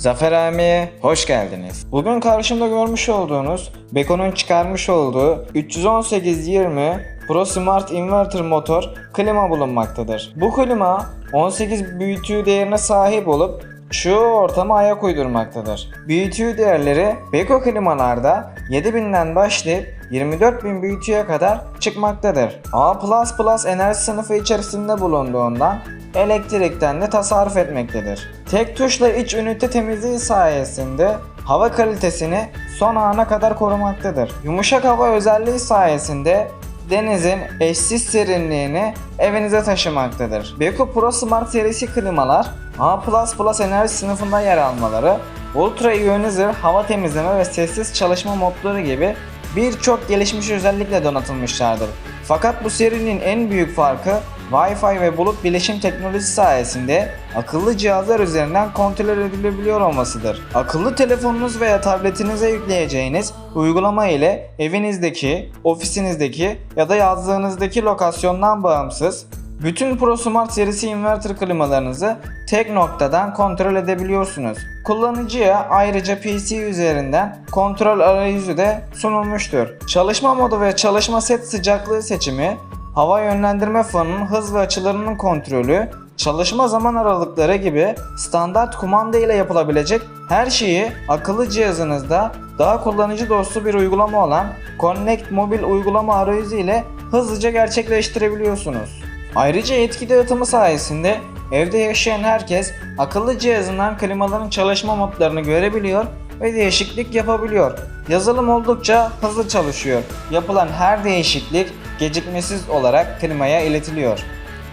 Zafer Ami'ye hoş geldiniz. Bugün karşımda görmüş olduğunuz Beko'nun çıkarmış olduğu 31820 Pro Smart Inverter motor klima bulunmaktadır. Bu klima 18 BTU değerine sahip olup şu ortama ayak uydurmaktadır. BTU değerleri Beko klimalarda 7000'den başlayıp 24.000 BTU'ya kadar çıkmaktadır. A++ enerji sınıfı içerisinde bulunduğundan elektrikten de tasarruf etmektedir. Tek tuşla iç ünite temizliği sayesinde hava kalitesini son ana kadar korumaktadır. Yumuşak hava özelliği sayesinde denizin eşsiz serinliğini evinize taşımaktadır. Beko Pro Smart serisi klimalar A++ enerji sınıfında yer almaları, Ultra Ionizer hava temizleme ve sessiz çalışma modları gibi birçok gelişmiş özellikle donatılmışlardır. Fakat bu serinin en büyük farkı Wi-Fi ve bulut bilişim teknolojisi sayesinde akıllı cihazlar üzerinden kontrol edilebiliyor olmasıdır. Akıllı telefonunuz veya tabletinize yükleyeceğiniz uygulama ile evinizdeki, ofisinizdeki ya da yazdığınızdaki lokasyondan bağımsız bütün ProSmart serisi inverter klimalarınızı tek noktadan kontrol edebiliyorsunuz. Kullanıcıya ayrıca PC üzerinden kontrol arayüzü de sunulmuştur. Çalışma modu ve çalışma set sıcaklığı seçimi, hava yönlendirme fanının hız ve açılarının kontrolü, çalışma zaman aralıkları gibi standart kumanda ile yapılabilecek her şeyi akıllı cihazınızda daha kullanıcı dostu bir uygulama olan Connect mobil uygulama arayüzü ile hızlıca gerçekleştirebiliyorsunuz. Ayrıca etki dağıtımı sayesinde evde yaşayan herkes akıllı cihazından klimaların çalışma modlarını görebiliyor ve değişiklik yapabiliyor. Yazılım oldukça hızlı çalışıyor. Yapılan her değişiklik gecikmesiz olarak klimaya iletiliyor.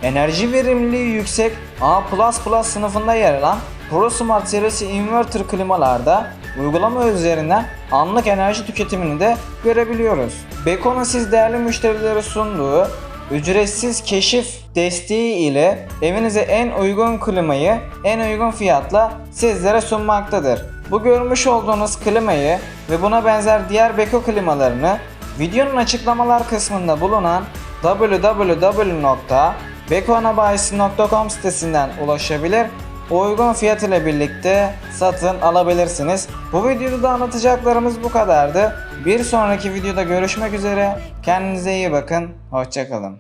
Enerji verimliliği yüksek A++ sınıfında yer alan ProSmart serisi inverter klimalarda uygulama üzerinden anlık enerji tüketimini de görebiliyoruz. Beko'nun siz değerli müşterilere sunduğu ücretsiz keşif desteği ile evinize en uygun klimayı en uygun fiyatla sizlere sunmaktadır. Bu görmüş olduğunuz klimayı ve buna benzer diğer Beko klimalarını videonun açıklamalar kısmında bulunan www.bekoanabayisi.com sitesinden ulaşabilir uygun fiyat ile birlikte satın alabilirsiniz. Bu videoda da anlatacaklarımız bu kadardı. Bir sonraki videoda görüşmek üzere. Kendinize iyi bakın. Hoşçakalın.